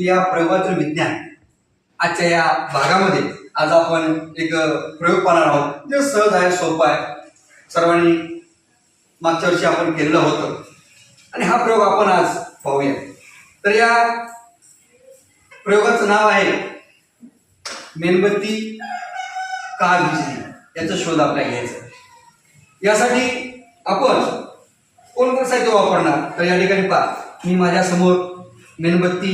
या प्रयोगातील विज्ञान. आजच्या या भागामध्ये आज आपण एक प्रयोग पाहणार आहोत. जे सहज आहे सोपं आहे. सर्वांनी मागच्या वर्षी आपण केलेलं होतं. आणि हा प्रयोग आपण आज पाहूया. तर या प्रयोगाचं नाव आहे मेणबत्ती का विजली याचा शोध आपल्याला घ्यायचा यासाठी आपण कोणतं साहित्य वापरणार? तर या ठिकाणी पहा. मी माझ्यासमोर मेणबत्ती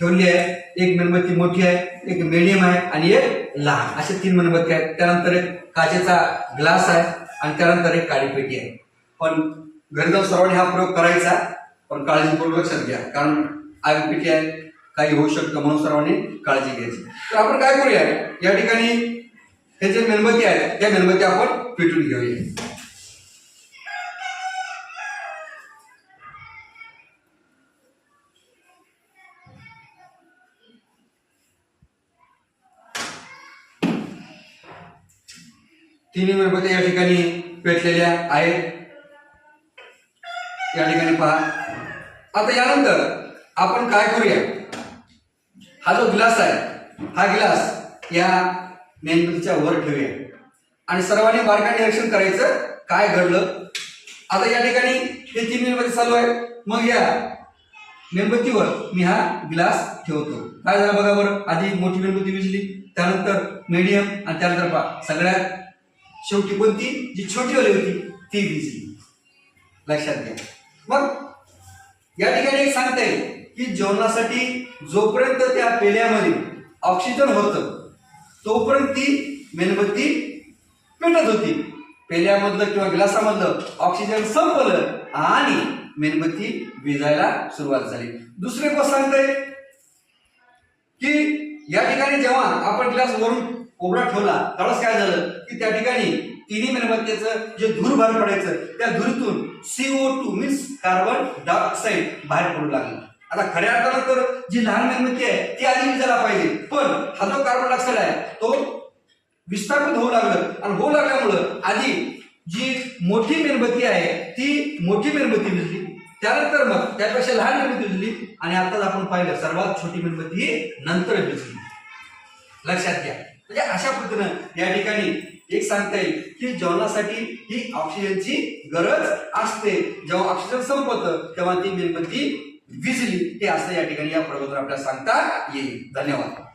ठेवली आहे एक मेणबत्ती मोठी आहे एक मिडियम आहे आणि एक लहान. असे तीन मेणबत्ती आहेत. त्यानंतर एक काचेचा ग्लास आहे आणि त्यानंतर एक काळी पेटी आहे. पण घरी जाऊन सर्वांनी हा प्रयोग करायचा पण काळजीपूर्वक लक्षात घ्या. कारण आग पेटी आहे काही होऊ शकतं म्हणून सर्वांनी काळजी घ्यायची. तर आपण काय करूया? या ठिकाणी हे जे मेणबत्ती आहेत त्या मेणबत्ती आपण पेटून घेऊया. तिन्ही मेणबत्त्या या ठिकाणी पेटलेल्या आहेत. या ठिकाणी पहा. आता यानंतर आपण काय करूया? हा जो ग्लास आहे हा ग्लास या मेणबत्तीच्या वर ठेवूया. आणि सर्वांनी बारकाईने निरीक्षण करायचं काय घडलं? आता या ठिकाणी हे तीन मेणबत्ती चालू आहे मग या मेणबत्तीवर मी हा ग्लास ठेवतो. काय झालं बघा बरं? आधी मोठी मेणबत्ती विजली त्यानंतर मीडियम आणि त्यानंतर पहा सगळ्यात शेवटी कोणती? जी छोटी वाली होती ती विजली लक्षात घ्या. मग या ठिकाणी एक सांगता येईल की जेवणासाठी जोपर्यंत त्या पेल्यामध्ये ऑक्सिजन होतं तोपर्यंत ती मेणबत्ती पेटत होती. पेल्यामधलं किंवा ग्लासामधलं ऑक्सिजन संपलं आणि मेणबत्ती विजायला सुरुवात झाली. दुसरे गोष्ट सांगते की या ठिकाणी जेव्हा आपण ग्लास वरून कोबरा ठेवला. त्यावेळेस काय झालं? की त्या ठिकाणी तिन्ही मेणबत्तीचं जे धूर बाहेर पडायचं त्या धुरीतून C O two means carbon dioxide बाहेर पडू लागलं. आता खऱ्या अर्थानं तर जी लहान मेणबत्ती आहे ती आधी झाला पाहिजे. पण हा जो कार्बन डायऑक्साईड आहे तो विस्थापित होऊ लागलं. आणि होऊ लागल्यामुळं आधी जी मोठी मेणबत्ती आहे ती मोठी मेणबत्ती विजली. त्यानंतर मग त्यापेक्षा लहान मेणबत्ती विजली. आणि आताच आपण पाहिलं सर्वात छोटी मेणबत्ती ही नंतर विजली. लक्षात घ्या. म्हणजे अशा पद्धतीनं या ठिकाणी एक सांगता येईल की जेवणासाठी ही ऑक्सिजनची गरज असते. जेव्हा ऑक्सिजन संपवतं तेव्हा ती मेणबत्ती विजली. हे असं या ठिकाणी या प्रबोधन आपल्याला सांगता येईल. धन्यवाद.